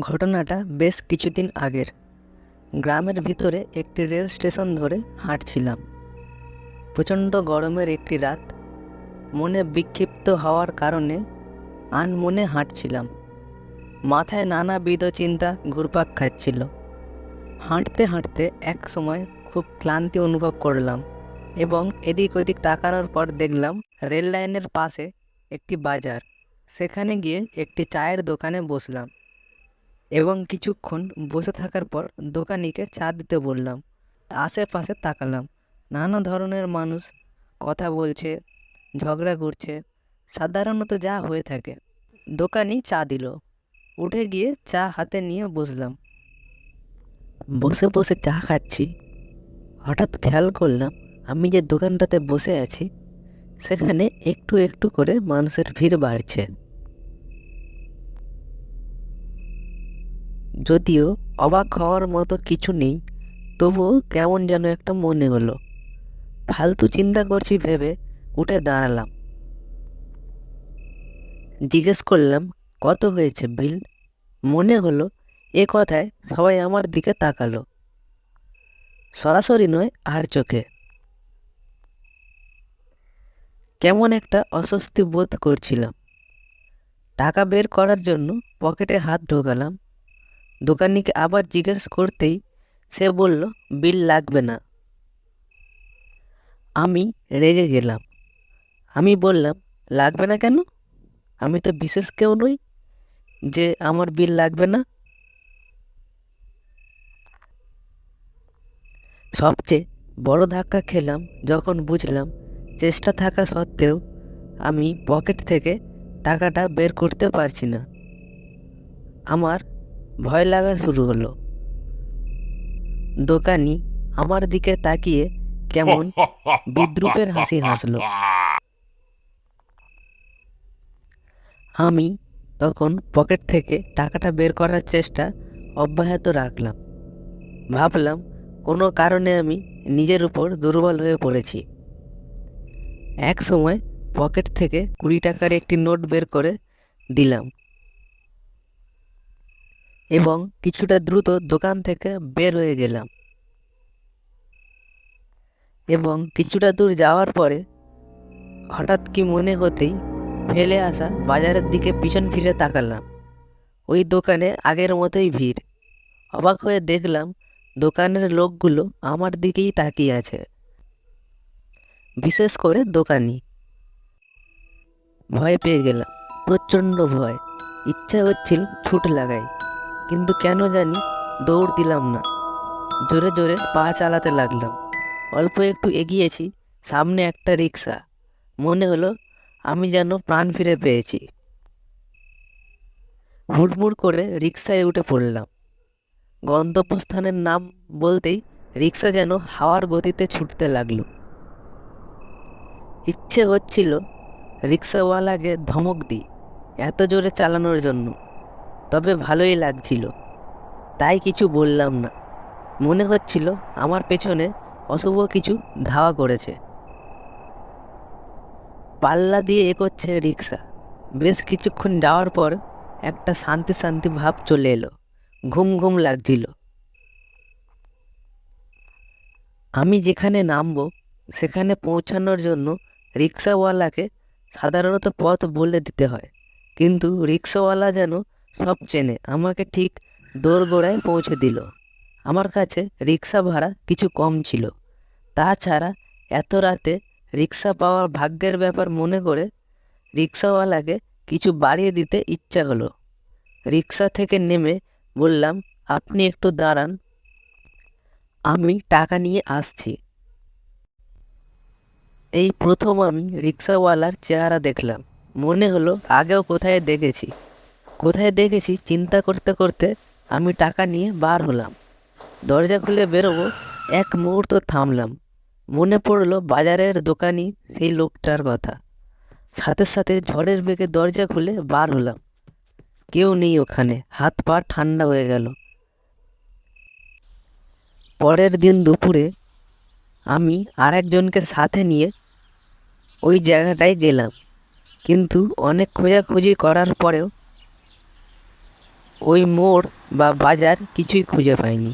ঘটনাটা বেশ কিছুদিন আগের। গ্রামের ভিতরে একটি রেল স্টেশন ধরে হাঁটছিলাম। প্রচণ্ড গরমের একটি রাত মনে বিক্ষিপ্ত হওয়ার কারণে আনমনে হাঁটছিলাম। মাথায় নানাবিধ চিন্তা ঘুরপাক খাচ্ছিল। হাঁটতে হাঁটতে এক সময় খুব ক্লান্তি অনুভব করলাম এবং এদিক ওদিক তাকানোর পর দেখলাম রেল লাইনের পাশে একটি বাজার। সেখানে গিয়ে একটি চায়ের দোকানে বসলাম। এবং কিছুক্ষণ বসে থাকার পর দোকানিকে চা দিতে বললাম। আশেপাশে তাকালাম। নানা ধরনের মানুষ কথা বলছে, ঝগড়া করছে, সাধারণত যা হয়ে থাকে। দোকানি চা দিল। উঠে গিয়ে চা হাতে নিয়ে বসলাম। বসে বসে চা খাচ্ছি। হঠাৎ খেয়াল করলাম আমি যে দোকানটাতে বসে আছি, সেখানে একটু একটু করে মানুষের ভিড় বাড়ছে। যদিও অবাক হওয়ার মতো কিছু নেই, তবুও কেমন যেন একটা মনে হলো। ফালতু চিন্তা করছি ভেবে উঠে দাঁড়ালাম। জিজ্ঞেস করলাম, কত হয়েছে বিল? মনে হলো এ কথায় সবাই আমার দিকে তাকালো। সরাসরি নয়, আর চোখে। কেমন একটা অস্বস্তি বোধ করছিলাম। টাকা বের করার জন্য পকেটে হাত ঢোকালাম দোকানিকে আবার জিজ্ঞেস করতেই সে বলল, বিল লাগবে না। আমি রেগে গেলাম। আমি বললাম, লাগবে না কেন? আমি তো বিশেষ কেউ নই যে আমার বিল লাগবে না। সবচেয়ে বড় ধাক্কা খেলাম যখন বুঝলাম চেষ্টা থাকা সত্ত্বেও আমি পকেট থেকে টাকাটা বের করতে পারছি না। আমার ভয় লাগা শুরু হলো। দোকানি আমার দিকে তাকিয়ে কেমন বিদ্রুপের হাসি হাসলো। আমি তখন পকেট থেকে টাকাটা বের করার চেষ্টা অব্যাহত রাখলাম। ভাবলাম কোনো কারণে আমি নিজের উপর দুর্বল হয়ে পড়েছি। এক সময় পকেট থেকে কুড়ি টাকার একটি নোট বের করে দিলাম। এবং কিছুটা দ্রুত দোকান থেকে বের হয়ে গেলাম। এবং কিছুটা দূর যাওয়ার পরে হঠাৎ কি মনে হতেই ফেলে আসা বাজারের দিকে পিছন ফিরে তাকালাম। ওই দোকানে আগের মতোই ভিড়। অবাক হয়ে দেখলাম দোকানের লোকগুলো আমার দিকেই তাকিয়ে আছে। বিশেষ করে দোকানি। ভয় পেয়ে গেলাম, প্রচণ্ড ভয়। ইচ্ছা হচ্ছিল ছুট লাগাই। কিন্তু কেন জানি দৌড় দিলাম না। জোরে জোরে পা চালাতে লাগলাম। অল্প একটু এগিয়েছি, সামনে একটা রিক্সা। মনে হলো আমি যেন প্রাণ ফিরে পেয়েছি। হুড়মুড় করে রিক্সায় উঠে পড়লাম। গন্তব্যস্থানের নাম বলতেই রিক্সা যেন হাওয়ার গতিতে ছুটতে লাগল। ইচ্ছে হচ্ছিল রিক্সাওয়ালাকে ধমক দিই, এত জোরে চালানোর জন্য। তবে ভালোই লাগছিল। তাই কিছু বললাম না। মনে হচ্ছিল আমার পেছনে অশুভ কিছু ধাওয়া করেছে। পাল্লা দিয়ে এগোচ্ছে রিক্সা। বেশ কিছুক্ষণ যাওয়ার পর একটা শান্তি শান্তি ভাব চলে এলো। ঘুম ঘুম লাগছিল। আমি যেখানে নামবো, সেখানে পৌঁছানোর জন্য রিক্সাওয়ালাকে সাধারণত পথ বলে দিতে হয়। কিন্তু রিক্সাওয়ালা যেন সব চেনে আমাকে ঠিক দোরগোড়ায় পৌঁছে দিল। আমার কাছে রিক্সা ভাড়া কিছু কম ছিল। তাছাড়া এত রাতে রিক্সা পাওয়ার ভাগ্যের ব্যাপার মনে করে রিক্সাওয়ালাকে কিছু বাড়িয়ে দিতে ইচ্ছা হলো। রিক্সা থেকে নেমে বললাম, আপনি একটু দাঁড়ান, আমি টাকা নিয়ে আসছি। এই প্রথম আমি রিক্সাওয়ালার চেহারা দেখলাম। মনে হলো আগেও কোথায় দেখেছি। কোথায় দেখেছি চিন্তা করতে করতে আমি টাকা নিয়ে বার হলাম। দরজা খুলে বেরোবো, এক মুহূর্ত থামলাম। মনে পড়ল বাজারের দোকানি সেই লোকটার কথা। সাথে সাথে ঝড়ের বেগে দরজা খুলে বার হলাম। কেউ নেই ওখানে, হাত পা ঠান্ডা হয়ে গেল। পরের দিন দুপুরে আমি আরেকজনকে সাথে নিয়ে ওই জায়গাটায় গেলাম। কিন্তু অনেক খোঁজাখুঁজি করার পরেও ওই মোড় বা বাজার কিছুই খুঁজে পাইনি।